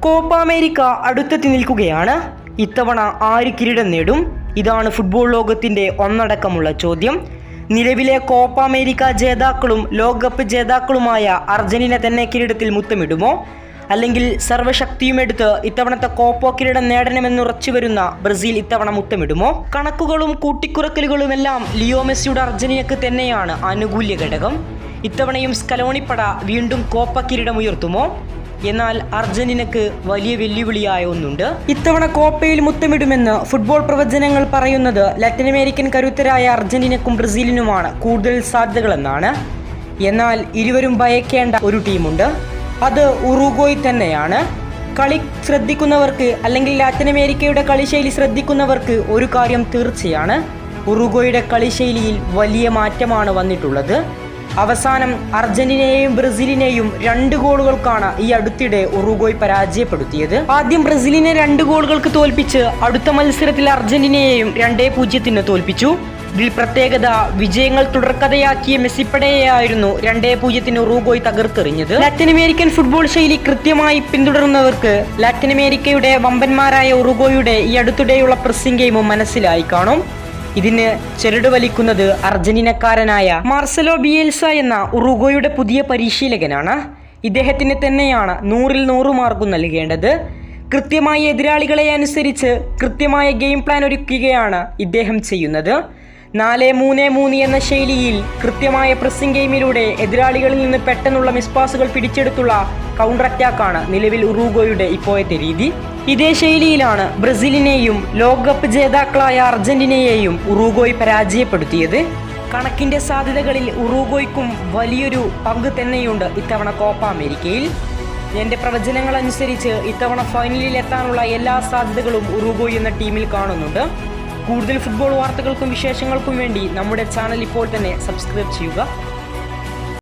Copa America അടുത്തെത്തി നിൽക്കുകയാണ്. ഇത്തവണ ആര് കിരീടം നേടും? ഇതാണ് ഫുട്ബോൾ ലോകത്തിന്റെ ഒന്നടക്കമുള്ള ചോദ്യം. നിലവിലെ കോപ്പ അമേരിക്ക ജേതാക്കളും ലോകകപ്പ് ജേതാക്കളുമായ അർജന്റീന തന്നെ കിരീടത്തിൽ മുത്തമിടുമോ? അല്ലെങ്കിൽ സർവശക്തിയുമെടുത്ത് ഇത്തവണത്തെ കോപ്പോ കിരീടം നേടണമെന്നുറച്ചു വരുന്ന ബ്രസീൽ ഇത്തവണ മുത്തമിടുമോ? കണക്കുകളും കൂട്ടിക്കുറക്കലുകളുമെല്ലാം ലിയോ മെസ്സിയുടെ അർജന്റീനക്ക് തന്നെയാണ് ആനുകൂല്യ ഘടകം. ഇത്തവണയും സ്കലോണിപ്പട വീണ്ടും കോപ്പ കിരീടം ഉയർത്തുമോ? എന്നാൽ അർജന്റീനക്ക് വലിയ വെല്ലുവിളിയായ ഒന്നുണ്ട്. ഇത്തവണ കോപ്പയിൽ മുത്തമിടുമെന്ന് ഫുട്ബോൾ പ്രവചനങ്ങൾ പറയുന്നത് ലാറ്റിൻ അമേരിക്കൻ കരുത്തരായ അർജന്റീനക്കും ബ്രസീലിനുമാണ് കൂടുതൽ സാധ്യതകളെന്നാണ്. എന്നാൽ ഇരുവരും ഭയക്കേണ്ട ഒരു ടീമുണ്ട്. അത് ഉറുഗോയ് തന്നെയാണ്. കളി ശ്രദ്ധിക്കുന്നവർക്ക് അല്ലെങ്കിൽ ലാറ്റിൻ അമേരിക്കയുടെ കളിശൈലി ശ്രദ്ധിക്കുന്നവർക്ക് ഒരു കാര്യം തീർച്ചയാണ്. ഉറുഗോയുടെ കളിശൈലിയിൽ വലിയ മാറ്റമാണ് വന്നിട്ടുള്ളത്. അവസാനം അർജന്റീനയെയും ബ്രസീലിനെയും രണ്ട് ഗോളുകൾക്കാണ് ഈ അടുത്തിടെ ഉറുഗോയ് പരാജയപ്പെടുത്തിയത്. ആദ്യം ബ്രസീലിനെ രണ്ട് ഗോളുകൾക്ക് തോൽപ്പിച്ച് അടുത്ത മത്സരത്തിൽ അർജന്റീനയെയും രണ്ടേ പൂജ്യത്തിന് തോൽപ്പിച്ചു. ഇതിൽ പ്രത്യേകത വിജയങ്ങൾ തുടർക്കഥയാക്കിയ മെസ്സിപ്പടയെയായിരുന്നു രണ്ടേ പൂജ്യത്തിന് ഉറുഗോയ് തകർത്തെറിഞ്ഞത്. ലാറ്റിൻ അമേരിക്കൻ ഫുട്ബോൾ ശൈലി കൃത്യമായി പിന്തുടരുന്നവർക്ക് ലാറ്റിൻ അമേരിക്കയുടെ വമ്പന്മാരായ ഉറുഗോയുടെ ഈ അടുത്തിടെയുള്ള പ്രസിംഗ് ഗെയിമും മനസ്സിലായി കാണും. ഇതിന് ചെറുടുവലിക്കുന്നത് അർജന്റീനക്കാരനായ മാർസലോ ബിയേൽസ എന്ന ഉറുഗോയുടെ പുതിയ പരിശീലകനാണ്. ഇദ്ദേഹത്തിന് തന്നെയാണ് നൂറിൽ നൂറ് മാർക്കും നൽകേണ്ടത്. കൃത്യമായ എതിരാളികളെ അനുസരിച്ച് കൃത്യമായ ഗെയിം പ്ലാൻ ഒരുക്കുകയാണ് ഇദ്ദേഹം ചെയ്യുന്നത്. നാല് മൂന്ന് മൂന്ന് എന്ന ശൈലിയിൽ കൃത്യമായ പ്രസ്സിംഗ് ഗെയിമിലൂടെ എതിരാളികളിൽ നിന്ന് പെട്ടെന്നുള്ള മിസ്പാസുകൾ പിടിച്ചെടുത്തുള്ള കൗണ്ടർ അറ്റാക്കാണ് നിലവിൽ ഉറൂഗോയുടെ ഇപ്പോഴത്തെ രീതി. ഇതേ ശൈലിയിലാണ് ബ്രസീലിനെയും ലോകകപ്പ് ജേതാക്കളായ അർജന്റീനയെയും ഉറൂഗോയ് പരാജയപ്പെടുത്തിയത്. കണക്കിന്റെ സാധ്യതകളിൽ ഉറൂഗോയ്ക്കും വലിയൊരു പങ്ക് തന്നെയുണ്ട് ഇത്തവണ കോപ്പ അമേരിക്കയിൽ. എന്റെ പ്രവചനങ്ങൾ അനുസരിച്ച് ഇത്തവണ ഫൈനലിൽ എത്താനുള്ള എല്ലാ സാധ്യതകളും ഉറുഗോയ് എന്ന ടീമിൽ കാണുന്നുണ്ട്. കൂടുതൽ ഫുട്ബോൾ വാർത്തകൾക്കും വിശേഷങ്ങൾക്കും വേണ്ടി നമ്മുടെ ചാനൽ ഇപ്പോൾ തന്നെ സബ്സ്ക്രൈബ് ചെയ്യുക.